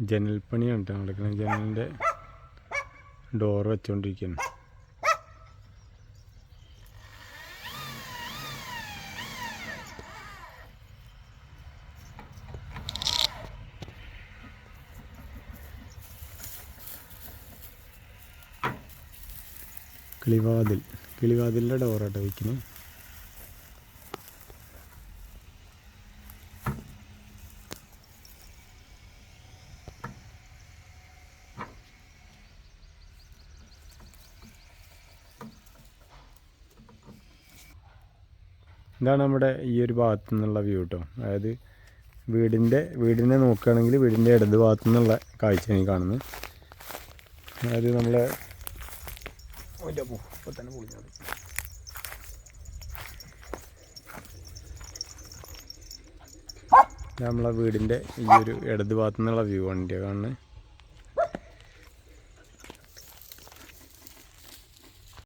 ജനൽപ്പണിയാണ് കേട്ടോ നടക്കുന്നത്. ജനലിന്റെ ഡോർ വെച്ചുകൊണ്ടിരിക്കുകയാണ് കിളിവാതിൽ. കിളിവാതിലിന്റെ ഡോറാട്ടോ വയ്ക്കുന്നത്. ഇതാണ് നമ്മുടെ ഈ ഒരു ഭാഗത്തു നിന്നുള്ള വ്യൂ കേട്ടോ അതായത് വീടിന്റെ വീടിനെ നോക്കുകയാണെങ്കിൽ വീടിന്റെ ഇടത് ഭാഗത്തു നിന്നുള്ള കാഴ്ചയാണ് ഈ കാണുന്നത്. അതായത് നമ്മളെ നമ്മളെ വീടിന്റെ ഈ ഒരു ഇടത് ഭാഗത്തു നിന്നുള്ള വ്യൂ ആണ് കാണുന്നത്.